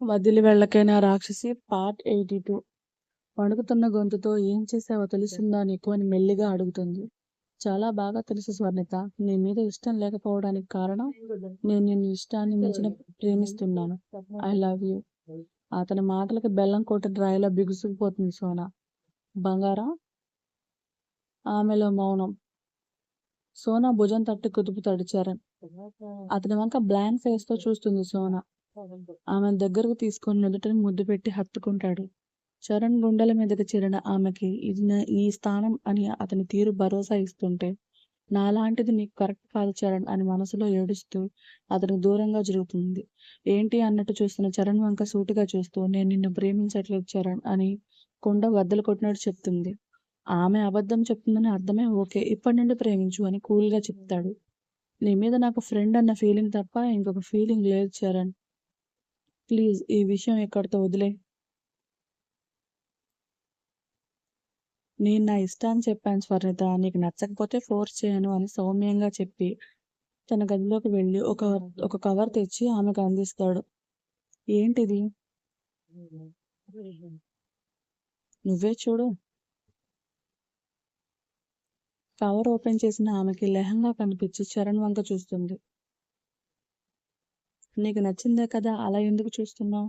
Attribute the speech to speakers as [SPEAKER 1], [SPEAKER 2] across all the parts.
[SPEAKER 1] వదిలి వెళ్ళకైన రాక్షసి part eighty two. వణుకుతున్న గొంతుతో ఏం చేసావో తెలుస్తుందా నీకు అని మెల్లిగా అడుగుతుంది. చాలా బాగా తెలుసు స్వర్ణిత నీ మీద ఇష్టం లేకపోవడానికి కారణం నేను నిన్ను ఇష్టాన్ని మించిన ప్రేమిస్తున్నాను. I love you. అతని మాటలకి బెల్లం కొట్టిన డ్రైలో బిగుసుకుపోతుంది సోనా. బంగారా? ఆమెలో మౌనం. సోనా భుజం తట్టి కుదుపుతాడు చరణ్. అతని వంక బ్లాంక్ ఫేస్తో చూస్తుంది సోనా. ఆమె దగ్గరకు తీసుకొని నుదుటను ముద్దు పెట్టి హత్తుకుంటాడు. చరణ్ గుండెల మీదకి చేరిన ఆమెకి ఇది నీ స్థానం అని అతని తీరు భరోసా ఇస్తుంటే నాలాంటిది నీకు కరెక్ట్ కాదు చరణ్ అని మనసులో ఏడుస్తూ అతనికి దూరంగా జరుగుతుంది. ఏంటి అన్నట్టు చూస్తున్న చరణ్ వంక సూటిగా చూస్తూ నేను నిన్ను ప్రేమించట్లేదు చరణ్ అని కొండ వద్దలు కొట్టినట్టు చెప్తుంది. ఆమె అబద్ధం చెప్తుందని అర్థమే ఓకే ఇప్పటి నుండి ప్రేమించు అని కూల్గా చెప్తాడు. నీ మీద నాకు ఫ్రెండ్ అన్న ఫీలింగ్ తప్ప ఇంకొక ఫీలింగ్ లేదు చరణ్ ప్లీజ్ ఈ విషయం ఎక్కడితో వదిలే. నేను నా ఇష్టాన్ని చెప్పాను స్వర్ణిత నీకు నచ్చకపోతే ఫోర్స్ చేయను అని సౌమ్యంగా చెప్పి తన గదిలోకి వెళ్ళి ఒక ఒక కవర్ తెచ్చి ఆమెకు అందిస్తాడు. ఏంటిది? నువ్వే చూడు. కవర్ ఓపెన్ చేసిన ఆమెకి లెహంగా కనిపించి చరణ్ వంక చూస్తుంది. నీకు నచ్చిందే కదా అలా ఎందుకు చూస్తున్నావు?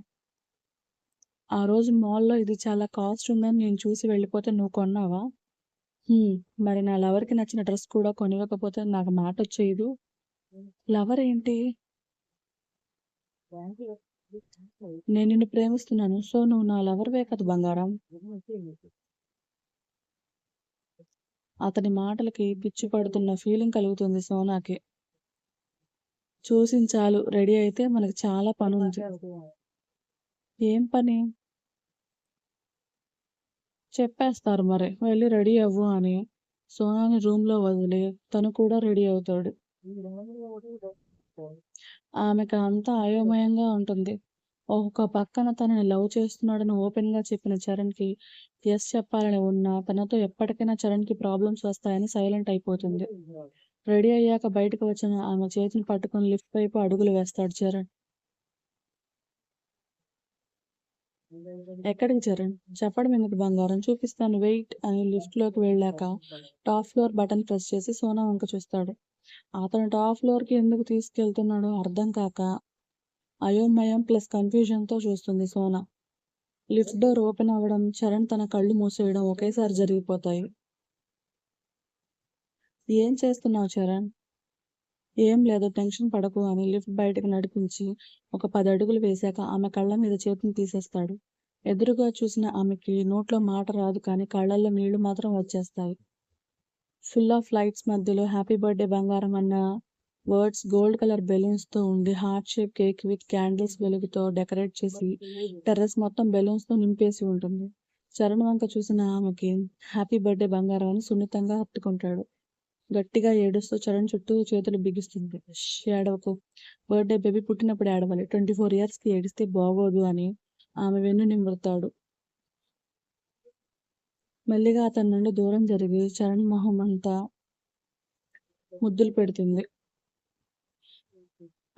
[SPEAKER 1] ఆ రోజు మాల్లో ఇది చాలా కాస్ట్ ఉందని నేను చూసి వెళ్ళిపోతే నువ్వు కొన్నావా? మరి నా లవర్కి నచ్చిన డ్రెస్ కూడా కొనివ్వకపోతే నాకు మాట వచ్చేయదు. లవర్ ఏంటి? నేను నిన్ను ప్రేమిస్తున్నాను సో నువ్వు నా లవర్వే కదా బంగారం. అతని మాటలకి పిచ్చి పడుతున్న ఫీలింగ్ కలుగుతుంది సోనాకి. చూసించాలు రెడీ అయితే మనకి చాలా పని ఉంది ఏం పని? చెప్పేస్తారు మరి వెళ్ళి రెడీ అవ్వు అని. సోనాని రూమ్లో వదిలి తను కూడా రెడీ అవుతాడు. ఆమెకు అంతా అయోమయంగా ఉంటుంది. ఒక పక్కన తనని లవ్ చేస్తున్నాడని ఓపెన్గా చెప్పిన చరణ్కి ఎస్ చెప్పాలని ఉన్నా తనతో ఎప్పటికైనా చరణ్కి ప్రాబ్లమ్స్ వస్తాయని సైలెంట్ అయిపోతుంది. రెడీ అయ్యాక బయటకు వచ్చిన ఆమె చేతిని పట్టుకొని లిఫ్ట్ వైపు అడుగులు వేస్తాడు చరణ్. ఎక్కడికి చరణ్? చెప్పడం ఎందుకు బంగారం? చూపిస్తాను. వెయిట్ అని లిఫ్ట్లోకి వెళ్ళాక టాప్ ఫ్లోర్ బటన్ ప్రెస్ చేసి సోనా వంక చూస్తాడు. అతను టాప్ ఫ్లోర్కి ఎందుకు తీసుకెళ్తున్నాడో అర్థం కాక అయోమయం ప్లస్ కన్ఫ్యూజన్తో చూస్తుంది సోనా. లిఫ్ట్ డోర్ ఓపెన్ అవ్వడం చరణ్ తన కళ్ళు మూసేయడం ఒకేసారి జరిగిపోతాయి. ఏం చేస్తున్నావు చరణ్? ఏం లేదు టెన్షన్ పడకు అని లిఫ్ట్ బయటకు నడిపించి ఒక పది అడుగులు వేశాక ఆమె కళ్ళ మీద చేతిని తీసేస్తాడు. ఎదురుగా చూసిన ఆమెకి నోట్లో మాట రాదు కానీ కళ్ళల్లో నీళ్ళు మాత్రం వచ్చేస్తాయి. ఫుల్ ఆఫ్ లైట్స్ మధ్యలో హ్యాపీ బర్త్డే బంగారం అన్న వర్డ్స్ గోల్డ్ కలర్ బెలూన్స్తో ఉండి heart shape cake with candles వెలుగుతో డెకరేట్ చేసి టెర్రస్ మొత్తం బెలూన్స్తో నింపేసి ఉంటుంది. చరణ్ వంక చూసిన ఆమెకి హ్యాపీ బర్త్డే బంగారం అని సున్నితంగా హత్తుకుంటాడు. గట్టిగా ఏడుస్తూ చరణ్ చుట్టూ చేతులు బిగిస్తుంది. ఏడవకు. బర్త్డే బేబీ పుట్టినప్పుడు ఏడవాలి. ట్వంటీ ఫోర్ ఇయర్స్కి ఏడిస్తే బాగోదు అని ఆమె వెన్ను నిమురుతాడు. మెల్లిగా అతని నుండి దూరం జరిగి చరణ్ మొహం అంతా ముద్దులు పెడుతుంది.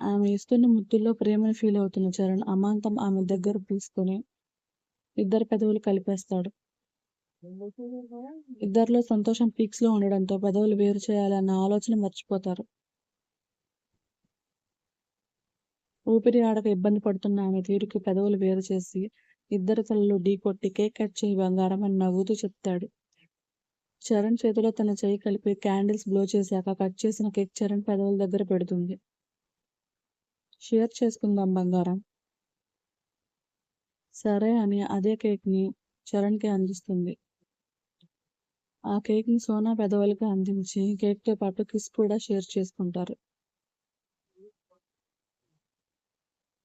[SPEAKER 1] ఆమె ఇస్తున్న ముద్దుల్లో ప్రేమను ఫీల్ అవుతున్న చరణ్ అమాంతం ఆమె దగ్గర తీసుకొని ఇద్దరు పెదవులు కలిపేస్తాడు. ఇద్దరిలో సంతోషం పీక్స్లో ఉండడంతో పెదవులు వేరు చేయాలన్న ఆలోచన మర్చిపోతారు. ఊపిరి ఆడక ఇబ్బంది పడుతున్న ఆమె తీరుకి పెదవులు వేరు చేసి ఇద్దరు తలలు ఢీకొట్టి కేక్ కట్ చేయి బంగారం అని నవ్వుతూ చెప్తాడు. చరణ్ చేతిలో తన చేయి కలిపి క్యాండిల్స్ బ్లో చేశాక కట్ చేసిన కేక్ చరణ్ పెదవుల దగ్గర పెడుతుంది. షేర్ చేసుకుందాం బంగారం. సరే అని అదే కేక్ని చరణ్కి అందిస్తుంది. ఆ కేక్ని సోనా పెదవులకు అందించి కేక్తో పాటు కిస్ కూడా షేర్ చేసుకుంటారు.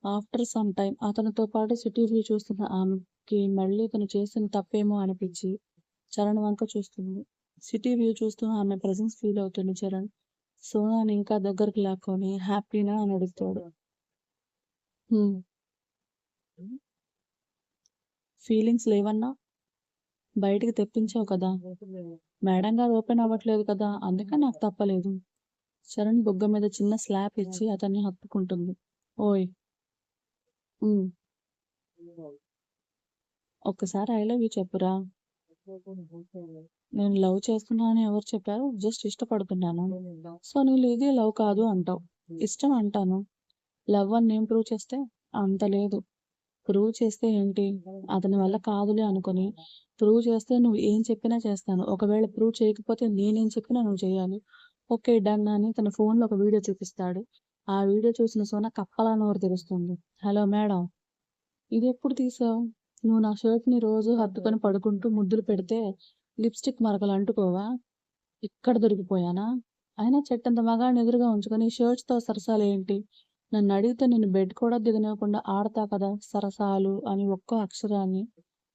[SPEAKER 1] ఆఫ్టర్ సమ్ టైం అతనితో పాటు సిటీ వ్యూ చూస్తున్న ఆమెకి మళ్ళీ తను చేసిన తప్పేమో అనిపించి చరణ్ వంక చూస్తుంది. సిటీ వ్యూ చూస్తూ ఆమె ప్రజెన్స్ ఫీల్ అవుతుంది. చరణ్ సోనాని ఇంకా దగ్గరకు లాక్కొని హ్యాపీనా అని అడుగుతాడు. "హ్మ్." ఫీలింగ్స్ లేవన్నా? బయటికి తెప్పించావు కదా. మేడం గారు ఓపెన్ అవ్వట్లేదు కదా. అందుకే నాకు తప్పలేదు. చరణ్ బుగ్గ మీద చిన్న స్లాప్ ఇచ్చి అతన్ని హత్తుకుంటుంది. ఓయ్. ఒక్కసారి ఐ లవ్ యూ చెప్పురా. నేను లవ్ చేస్తున్నానని ఎవరు చెప్పారు జస్ట్ ఇష్టపడుతున్నాను. సో నీళ్ళు ఇది లవ్ కాదు అంటావు. ఇష్టం అంటాను. లవ్ అని నేను ప్రూవ్ చేస్తే అంత లేదు. ప్రూవ్ చేస్తే ఏంటి? అతని వల్ల కాదులే అనుకొని ప్రూవ్ చేస్తే నువ్వు ఏం చెప్పినా చేస్తాను. ఒకవేళ ప్రూవ్ చేయకపోతే నేనేం చెప్పినా నువ్వు చేయాలి. ఓకే డన్ అని తన ఫోన్లో ఒక వీడియో చూపిస్తాడు. ఆ వీడియో చూసిన సోన కప్పలా నోరు తెలుస్తుంది హలో మేడం ఇది ఎప్పుడు తీసావు? నువ్వు నా షర్ట్ని రోజు హత్తుకొని పడుకుంటూ ముద్దులు పెడితే లిప్స్టిక్ మరకలు అంటుకోవా? ఇక్కడ దొరికిపోయానా? అయినా చెట్టంత మగాడిని ఎదురుగా ఉంచుకొని షర్ట్స్తో సరసాలు ఏంటి? నన్ను అడిగితే నేను బెడ్ కూడా దిగనివ్వకుండా ఆడతా కదా సరసాలు అని ఒక్కో అక్షరాన్ని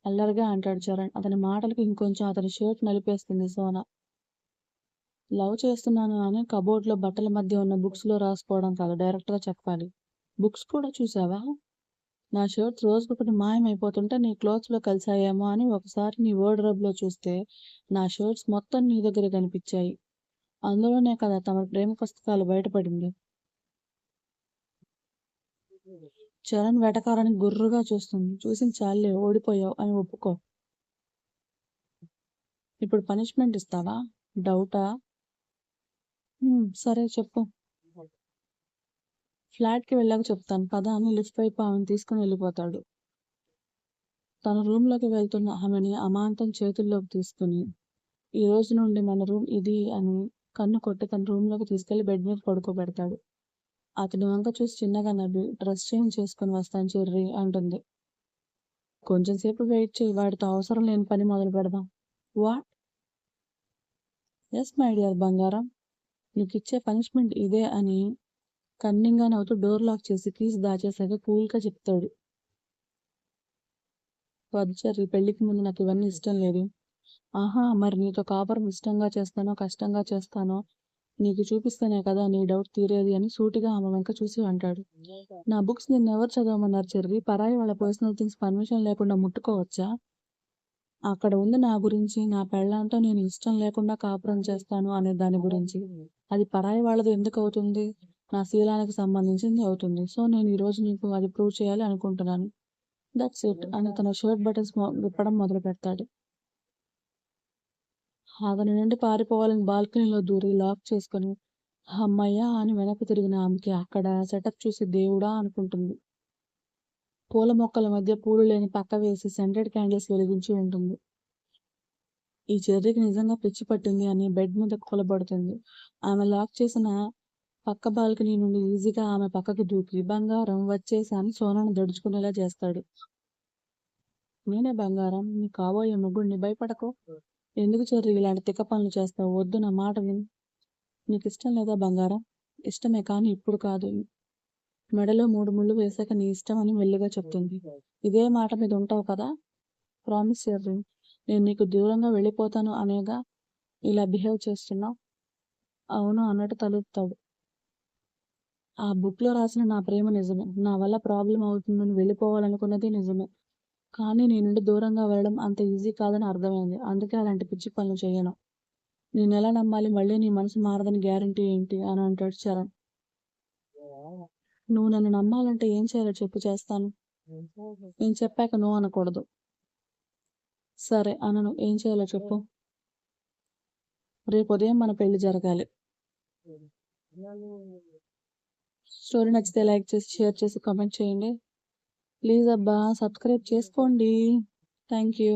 [SPEAKER 1] అల్లరిగా అంటాడు చరణ్. అతని మాటలకు ఇంకొంచెం అతని షర్ట్ నలిపేస్తుంది సోనా. లవ్ చేస్తున్నాను అని కబోర్డ్లో బట్టల మధ్య ఉన్న బుక్స్లో రాసుకోవడం కాదు డైరెక్ట్గా చెప్పాలి. బుక్స్ కూడా చూసావా? నా షర్ట్స్ రోజుకొకటి మాయమైపోతుంటే నీ క్లోత్స్లో కలిసాయేమో అని ఒకసారి నీ లో చూస్తే నా షర్ట్స్ మొత్తం నీ దగ్గర కనిపించాయి. అందులోనే కదా తమ ప్రేమ పుస్తకాలు బయటపడింది. చరణ్ వెటకారానికి గుర్రుగా చూస్తుంది. చూసి చాలే ఓడిపోయావు అని ఒప్పుకో. ఇప్పుడు పనిష్మెంట్ ఇస్తావా? డౌటా? సరే చెప్పు. ఫ్లాట్కి వెళ్ళాక చెప్తాను. పద అని లిఫ్ట్ వైపు ఆమెను తీసుకుని వెళ్ళిపోతాడు. తన రూమ్లోకి వెళ్తున్న ఆమెని అమాంతం చేతుల్లోకి తీసుకుని ఈ రోజు నుండి మన రూమ్ ఇది అని కన్ను కొట్టి తన రూమ్లోకి తీసుకెళ్ళి బెడ్ మీద పడుకోబెడతాడు. అతని వంక చూసి చిన్నగా నవ్వి డ్రెస్ చేంజ్ చేసుకుని వస్తాను చెర్రి అంటుంది. కొంచెం సేపు వెయిట్ చేయి వాడితో అవసరం లేని పని మొదలు పెడదాం. వాట్? ఎస్ మై డియర్ బంగారం. నీకు ఇచ్చే పనిష్మెంట్ ఇదే అని కన్నింగా నవ్వుతూ డోర్ లాక్ చేసి కీస్ దాచేసాక కూల్గా చెప్తాడు. వద్దు చెర్రీ పెళ్ళికి ముందు నాకు ఇవన్నీ ఇష్టం లేదు. ఆహా మరి నీతో కాపురం ఇష్టంగా చేస్తానో కష్టంగా చేస్తానో నీకు చూపిస్తేనే కదా నీ డౌట్ తీరేది అని సూటిగా ఆమె వెంక చూసి అంటాడు. నా బుక్స్ నిన్ను ఎవరు చదవమన్నారు చెర్రి? పరాయి వాళ్ళ పర్సనల్ థింగ్స్ పర్మిషన్ లేకుండా ముట్టుకోవచ్చా? అక్కడ ఉంది నా గురించి నా పెళ్ళంతో నేను ఇష్టం లేకుండా కాపురం చేస్తాను అనే దాని గురించి. అది పరాయి వాళ్ళది ఎందుకు అవుతుంది? నా శీలానికి సంబంధించింది అవుతుంది. సో నేను ఈరోజు నీకు అది ప్రూవ్ చేయాలి అనుకుంటున్నాను. దట్స్ ఇట్ అని తన షర్ట్ బటన్స్ విప్పడం మొదలు పెడతాడు అతని నుండి పారిపోవాలని బాల్కనీలో దూరి లాక్ చేసుకొని అమ్మయ్య అని వెనక్కి తిరిగిన ఆమెకి అక్కడ సెటప్ చూసి దేవుడా అనుకుంటుంది. పూల మొక్కల మధ్య పూలు లేని పక్క వేసి సెంటెడ్ క్యాండిల్స్ వెలిగించి ఉంటుంది. ఈ చెర్రీకి నిజంగా పిచ్చి పట్టింది అని బెడ్ మీద కూలబడుతుంది. ఆమె లాక్ చేసిన పక్క బాల్కనీ నుండి ఈజీగా ఆమె పక్కకి దూకి బంగారం వచ్చేసి అని సోనాను దడుచుకునేలా చేస్తాడు. నేనే బంగారం నీ కాబోయే ముగ్గుడిని భయపడకు. ఎందుకు చెర్రి ఇలాంటి తిక్క పనులు చేస్తావు? వద్దు నా మాట విని. నీకు ఇష్టం లేదా బంగారం? ఇష్టమే కానీ ఇప్పుడు కాదు. మెడలో మూడు ముళ్ళు వేసాక నీ ఇష్టం అని మెల్లిగా చెప్తుంది. ఇదే మాట మీద ఉంటావు కదా? ప్రామిస్ చెర్రి. నేను నీకు దూరంగా వెళ్ళిపోతాను అనేగా ఇలా బిహేవ్ చేస్తున్నావు? అవును అన్నట్టు తలుపుతాడు ఆ బుక్లో రాసిన నా ప్రేమ నిజమే. నా వల్ల ప్రాబ్లం అవుతుందని వెళ్ళిపోవాలనుకున్నది నిజమే. కానీ నీ నుండి దూరంగా వెళ్ళడం అంత ఈజీ కాదని అర్థమైంది. అందుకే అలాంటి పిచ్చి పనులు చేయను. నేను ఎలా నమ్మాలి? మళ్ళీ నీ మనసు మారదని గ్యారంటీ ఏంటి? అని అంటాడు చరణ్. నువ్వు నన్ను నమ్మాలంటే ఏం చేయాలో చెప్పు చేస్తాను. నేను చెప్పాక నువ్వు అనకూడదు. సరే అనను. ఏం చేయాలో చెప్పు. రేపు ఉదయం మన పెళ్ళి జరగాలి. స్టోరీ నచ్చితే లైక్ చేసి షేర్ చేసి కామెంట్ చేయండి. ప్లీజ్ అబ్బా సబ్స్క్రైబ్ చేసుకోండి. Thank you.